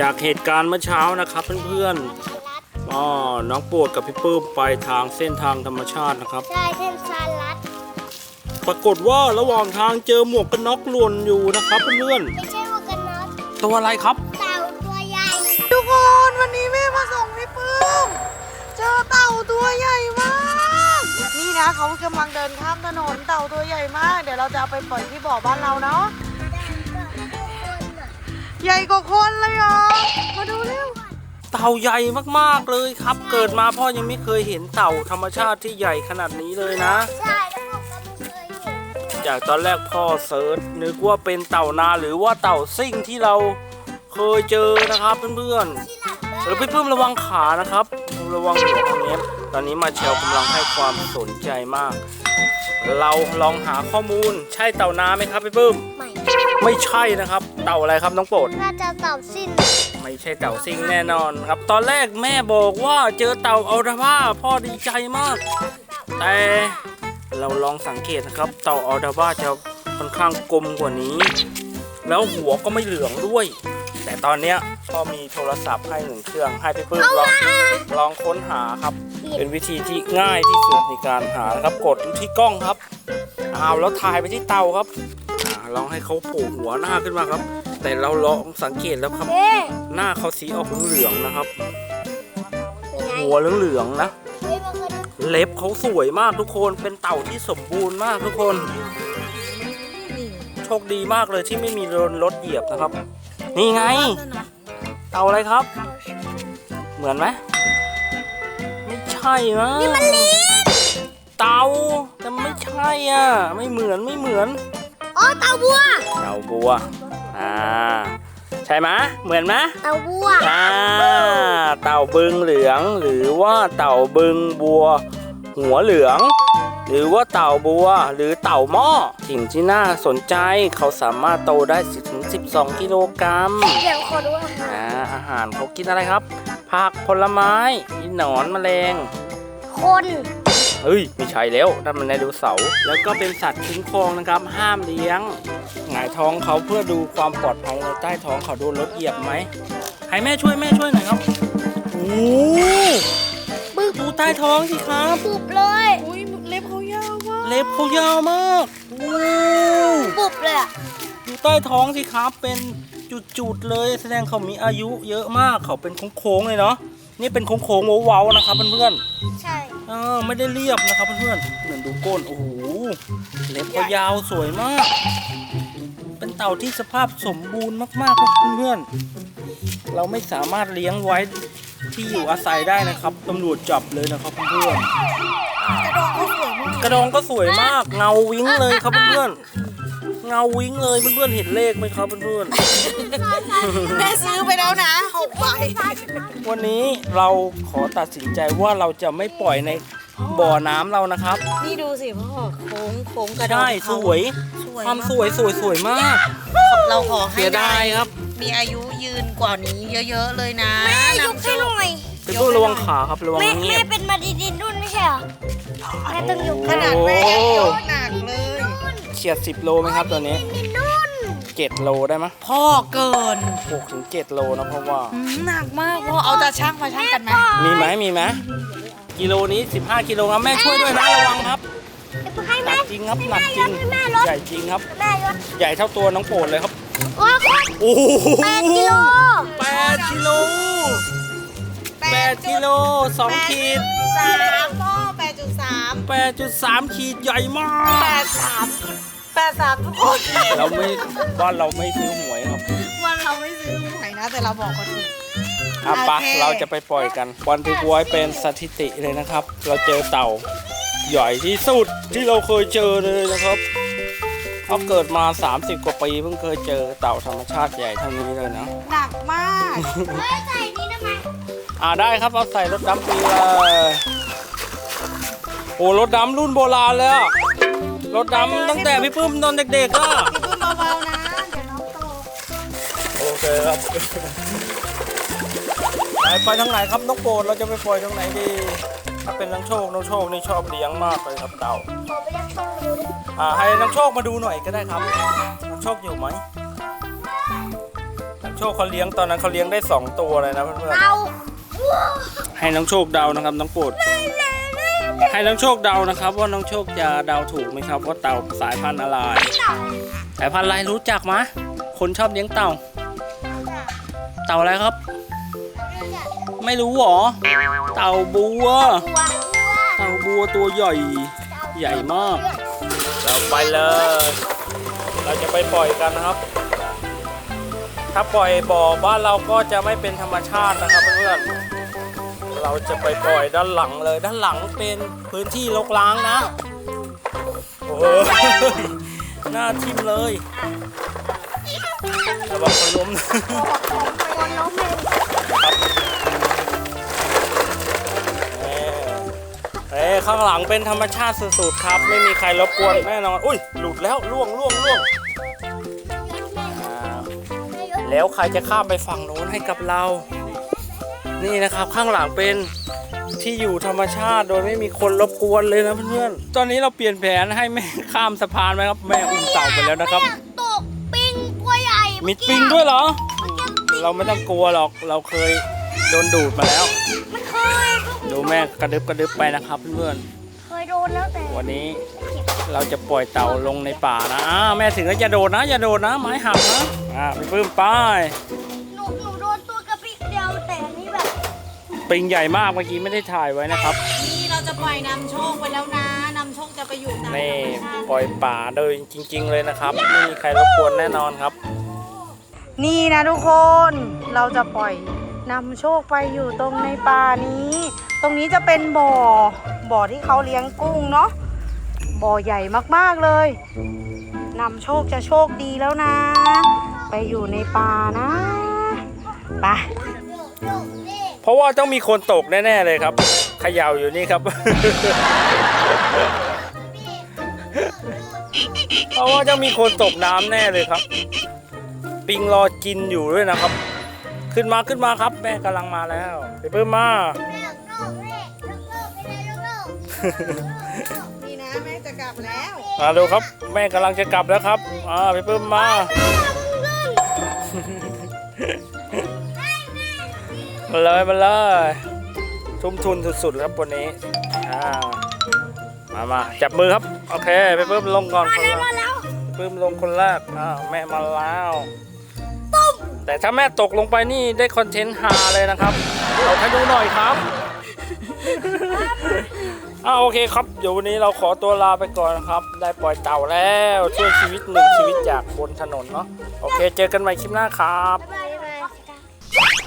จากเหตุการณ์เมื่อเช้านะครับเพื่อนๆอ๋อน้องโปรดกับพี่ปื้มไปทางเส้นทางธรรมชาตินะครับ ใช่เส้นซาลัด ปรากฏว่าระหว่างทางเจอหมวกกันน็อกหล่นอยู่นะครับเพื่อนไม่ใช่หมวกกันน็อกๆตัวอะไรครับ เต่าตัวใหญ่ทุกคนวันนี้แม่มาส่งพี่ปื้มเจอเต่าตัวใหญ่มาก นี่นะเขากำลังเดินข้ามถนนเต่าตัวใหญ่มาก เดี๋ยวเราจะเอาไปปล่อยที่บ่อบ้านเราเนาะ ใหญ่กว่าคนเลยเหรอมาดูเร็ว เต่าใหญ่มากๆเลยครับ เกิดมาพ่อยังไม่เคยเห็นเต่าธรรมชาติที่ใหญ่ขนาดนี้เลยนะ ใช่แล้วผมก็ไม่เคยเห็นจากตอนแรกพ่อเซิร์ชนึกว่าเป็นเต่านาหรือว่าเต่าซิ่งที่เราเคยเจอนะครับเพื่อนๆ ที่หลังเด้แล้วพี่เพิ่มระวังขานะครับ ระวังหัวตรงนี้ตอนนี้มาเชลกำลังให้ความสนใจมาก เราลองหาข้อมูลใช่เต่านาไหมครับพี่เพิ่มไม่ไม่ใช่นะครับ เต่าอะไรครับน้องโปรด น่าจะเต่าสิ้น ไม่ใช่เต่าซิงแน่นอนครับ ตอนแรกแม่บอกว่าเจอเต่าอัลดาบ้าพ่อดีใจมาก แต่เราลองสังเกตนะครับ เต่าอัลดาบ้าจะค่อนข้างกลมกว่านี้ แล้วหัวก็ไม่เหลืองด้วย แต่ตอนเนี้ยพ่อมีโทรศัพท์ให้หนึ่งเครื่องให้พี่เพิ่มลองลองค้นหาครับ เป็นวิธีที่ง่ายที่สุดในการหานะครับ กดที่กล้องครับเอาแล้วถ่ายไปที่เตาครับอ่าลองให้เขาโผล่หัวหน้าขึ้นมาครับ แต่เราลองสังเกตแล้วครับเอ๊ะ หน้าเขาสีออกเหลืองๆนะครับเป็นไงหัวเหลืองๆนะเฮ้ยมันเคยเล็บเขาสวยมากทุกคน เป็นเต่าที่สมบูรณ์มากทุกคน โชคดีมากเลยที่ไม่มีรถรถเหยียบนะครับ นี่ไง เต่าอะไรครับ เหมือนไหมไม่ใช่นะนี่มันลิ้นเต่าแต่ไม่ใช่อะ ไม่เหมือนไม่เหมือน อ๋อเต่าบัว เต่าบัว อ่า ใช่ไหมเหมือนไหมเต่าบัวอ่าเต่าบึงเหลือง หรือว่าเต่าบึงบัว หัวเหลือง หรือว่าเต่าบัว หรือเต่าหม้อสิ่งที่น่าสนใจเขาสามารถโตได้10ถึง12 กิโลกรัมเดี๋ยวขอดูอาหารอ่าอาหารเขากินอะไรครับ ผักผลไม้มีหนอนแมลงคน เฮ้ยไม่ใช่แล้วนั่นมันไดโนเสาร์แล้วก็เป็นสัตว์คุ้มครองนะครับ ห้ามเลี้ยงหงายท้องเขาเพื่อดูความปลอดภัยในใต้ท้องเขาโดนรถเหยียบไหมให้แม่ช่วยแม่ช่วยหน่อยครับโอ้บึ้ดูใต้ท้องสิครับ ปุบเลยอุ้ยเล็บเขายาวมากเล็บเขายาวมากโอ้ปุบเลยอะดูใต้ท้องสิครับเป็นจุดๆเลย แสดงเขามีอายุเยอะมากเขาเป็นโค้งๆเลยเนาะ นี่เป็นโค้งๆเว้าๆนะครับเพื่อนๆใช่เออไม่ได้เรียบนะครับเพื่อนๆเหมือนดูก้นโอ้โหเล็บก็ยาวสวยมาก เป็นเต่าที่สภาพสมบูรณ์มากๆครับเพื่อนๆเราไม่สามารถเลี้ยงไว้ที่อยู่อาศัยได้นะครับตำรวจจับเลยนะครับเพื่อนๆ กระดองก็สวยมากเงาวิ้งเลยครับเพื่อนๆ เงาวิ้งเลยเพื่อนๆเห็นเลขไหมครับเพื่อนแม่ซื้อไปแล้วนะหกใบๆวันนี้เราขอตัดสินใจว่าเราจะไม่ปล่อยในบ่อน้ำเรานะครับนี่ดูสิพ่อโค้งโค้งกระดองใช่เขาสวยสวย ความสวยสวยสวยมากเราขอให้เสียดายครับมีอายุยืนกว่านี้เยอะๆเลยนะแม่ยกนำโชให้หคน่อยเป็นผู้ระวังขาครับระวังแม่เงีแม่ยบเป็นมาดีดินรุ่นไม่ใช่เหรอแม่ต้องยกขนาดแม่ยังยกหนักเลยเฉียด 10 โลไหมครับตัวนี้ดินรุ่น7โลได้ไหมพ่อเกิน6ถึง7โลนะเพราะว่า อืมหนักมากพ่อเอาตาช่างมาช่างกันไหมมีไหมมีไหมกิโลนี้ 15 กิโลครับแม่ช่วยด้วยนะระวังครับให้หแม่นักจริงครับหนักจริง ให้แม่ลดใหญ่จริงครับ แม่ยกใหญ่เท่าตัวน้องโปรดเลยครับ โอ้โหโอ้โหแปดกิโลแปดกิโลแปดกิโลสองขีดสามพ่อแปดจุดสามแปดจุดสามขีดใหญ่มากแปดสาม แปดสามทุกคนเราไม่บ้านเราไม่ซื้อหวยครับวันเราไม่ซื้อหวยนะ แต่เราบอกเขาถูกอะปะโอเค เราจะไปปล่อยกัน วันที่บวยเป็นสถิติเลยนะครับ เราเจอเต่า ใหญ่ที่สุดที่เราเคยเจอเลยนะครับเขาเกิดมา 30 กว่าปีเพิ่งเคยเจอเต่าธรรมชาติใหญ่เท่านี้เลยนะ หนักมากเฮ้ยใส่นี้ทำไมอ่าได้ครับเอาใส่รถดำปีเลยโอ้รถดำรุ่นโบราณเลยอะ รถดำตั้งแต่พี่ปื้มตอนเด็กๆอะพี่ปื้มเบาๆนะเดี๋ยวน้องตกโอเคครับไปไปทางไหนครับน้องโปรดเราจะไปปล่อยทางไหนดี ถ้าเป็นน้องโชคน้องโชคนี่ชอบเลี้ยงมากเลยครับเต่าขอไปเรียกช่องดูดิอ่าให้น้องโชคมาดูหน่อยก็ได้ครับน้องโชคอยู่ไหมน้องโชโชคเขาเลี้ยงตอนนั้นเขาเลี้ยงได้2ตัวเลยนะเพื่อนเต่าๆให้น้องโชคเดานะครับน้องโปรด ให้น้องโชคเดานะครับ ว่าน้องโชคจะเดาถูกไหมครับ ว่าเต่าสายพันธุ์อะไร สายพันธุ์อะไรรู้จักไหมคนชอบเลี้ยงเต่า เต่าอะไรครับ ไม่รู้หรอ เต่าบัวตัวเต่าบัวตัวใหญ่ ใหญ่มาก เราไปเลย เราจะไปปล่อยกันนะครับ ถ้าปล่อยบ่อบ้านเราก็จะไม่เป็นธรรมชาตินะครับเพื่อนๆ เราจะไปปล่อยด้านหลังเลย ด้านหลังเป็นพื้นที่รกร้างนะ โอ้โหหน้าทิมเลยระวังคนล้มคนล้มเองเอ้ข้างหลังเป็นธรรมชาติสุดๆครับ ไม่มีใครรบกวนแน่นอน อุ้ย หลุดแล้วล่วงล่วงล่วงแล้วใครจะข้ามไปฝั่งโน้นให้กับเรา นี่นะครับข้างหลังเป็นที่อยู่ธรรมชาติโดยไม่มีคนรบกวนเลยนะเพื่อนๆ ตอนนี้เราเปลี่ยนแผนให้แม่ข้ามสะพานไหมครับ แม่อุ้มเต่าไปแล้วนะครับแม่ตกปิงตัวใหญ่มีปิงด้วยเหรอ เราไม่ต้องกลัวหรอกเราเคยโดนดูดมาแล้ว มันเคยดูแม่กระดึบกระดึบไปนะครับเพื่อนเคยโดนแล้วแต่ๆวันนี้เราจะปล่อยเต่าลงในป่านะอ่าแม่ถึงแล้วอย่าโดดนะอย่าโดดนะไม้หักนะอ่าพี่ปื้มไป้าย ปิงใหญ่มากเมื่อกี้ไม่ได้ถ่ายไว้นะครับ นี่เราจะปล่อยนำโชคไปแล้วนะนำโชคจะไปอยู่ตามธรนี่รมชาติปล่อยป่าโดยจริง ๆ เลยนะครับ ไม่มีใครรบกวนแน่นอนครับ นี่นะทุกคนเราจะปล่อยนำโชคไปอยู่ตรงในป่านี้ ตรงนี้จะเป็นบ่อบ่อที่เขาเลี้ยงกุ้งเนาะบ่อใหญ่มากๆเลยนำโชคจะโชคดีแล้วนะ ไปอยู่ในป่านะไปโยกนี่ เพราะว่าต้องมีคนตกแน่ๆเลยครับเขย่าอยู่นี่ครับ เพราะว่าต้องมีคนตกน้ำแน่เลยครับ ปิงรอกินอยู่ด้วยนะครับ ขึ้นมาขึ้นมาครับ แม่กำลังมาแล้วไปเพิ่มมาแม่โยกนี่โยกโยกไม่ได้โยกโยกนี่นะแม่จะกลับแล้วมาดูครับ แม่กำลังจะกลับแล้วครับอ่าไปเพิ่มมา มาเลยมาเลยทุ่มทุนสุดๆครับวันนี้อ่ามามาจับมือครับ โอเค ไปเพิ่มลงก่อนคนแรกมาแล้วเพิ่มลงคนแรกอ้าวแม่มาแล้วแต่ถ้าแม่ตกลงไปนี่ได้คอนเทนต์ฮาเลยนะครับเอาให้ดูหน่อยครับอ่าโอเคครับ เดี๋ยววันนี้เราขอตัวลาไปก่อนนะครับ ได้ปล่อยเต่าแล้วช่วยชีวิตหนึ่งชีวิตจากบนถนนเนาะโอเค เจอกันใหม่คลิปหน้าครับบ๊ายบาย